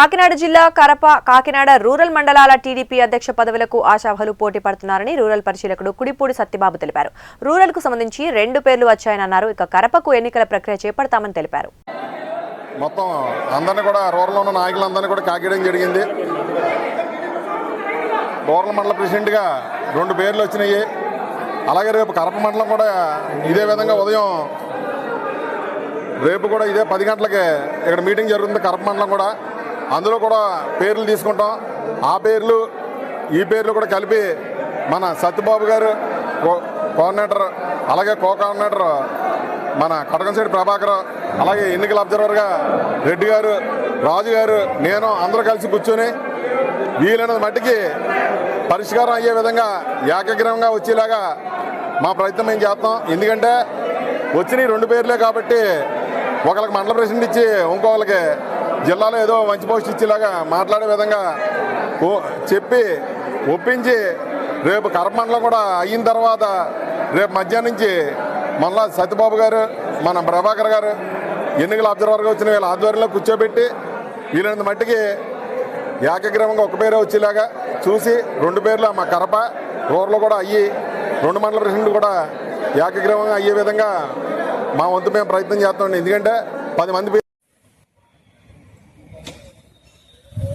కాకినాడ జిల్లా కరప కాకినాడ రూరల్ మండలాల టీడీపీ అధ్యక్ష పదవులకు ఆశాభలు పోటీ పడుతున్నారని రూరల్ పరిశీలకుడు కుడిపూడి సత్యబాబు తెలిపారు. రూరల్కు సంబంధించి రెండు పేర్లు వచ్చాయని అన్నారు ఇక కరపకు ఎన్నికల ప్రక్రియ చేపడతామని తెలిపారు. మొత్తం అందరినీ కూడా రూరల్లో ఉన్న నాయకులందరినీ కూడా కాకేయడం జరిగింది. రూరల్ మండల ప్రెసిడెంట్గా రెండు పేర్లు వచ్చినాయి. అలాగే రేపు కరప మండలం కూడా ఇదే విధంగా ఉదయం రేపు కూడా ఇదే పది గంటలకి ఇక్కడ మీటింగ్ జరుగుతుంది కరప మండలం కూడా. అందులో కూడా పేర్లు తీసుకుంటాం. ఆ పేర్లు ఈ పేర్లు కూడా కలిపి మన సత్యబాబు గారు కో- కోఆర్డినేటర్ అలాగే కో కోఆర్డినేటర్ మన కటకంశెట్టి ప్రభాకర్ అలాగే ఎన్నికల అబ్జర్వర్గా రెడ్డి గారు రాజు గారు నేను అందరూ కలిసి కూర్చొని వీలైనది మట్టికి పరిష్కారం అయ్యే విధంగా ఏకగ్రహంగా వచ్చేలాగా మా ప్రయత్నం మేము చేస్తాం. ఎందుకంటే వచ్చిన రెండు పేర్లే కాబట్టి ఒకరికి మండల ప్రెసిడెంట్ ఇచ్చి ఇంకొకరికి జిల్లాలో ఏదో మంచి పోస్ట్ ఇచ్చేలాగా మాట్లాడే విధంగా చెప్పి ఒప్పించి రేపు కరమండలం కూడా అయిన తర్వాత రేపు మధ్యాహ్నం నుంచి మళ్ళా సత్యబాబు గారు మన ప్రభాకర్ గారు ఎన్నికల అబ్జర్వర్గా వచ్చిన వీళ్ళ ఆధ్వర్యంలో కూర్చోబెట్టి వీలైనంత మట్టికి ఏకగ్రహంగా ఒక పేరే వచ్చేలాగా చూసి రెండు పేర్లు మా కరప రూరలో కూడా అయ్యి రెండు మండల ప్రెసిడెంట్ కూడా ఏకగ్రహంగా అయ్యే విధంగా మా వంతు మేము ప్రయత్నం చేస్తామండి. ఎందుకంటే పది మంది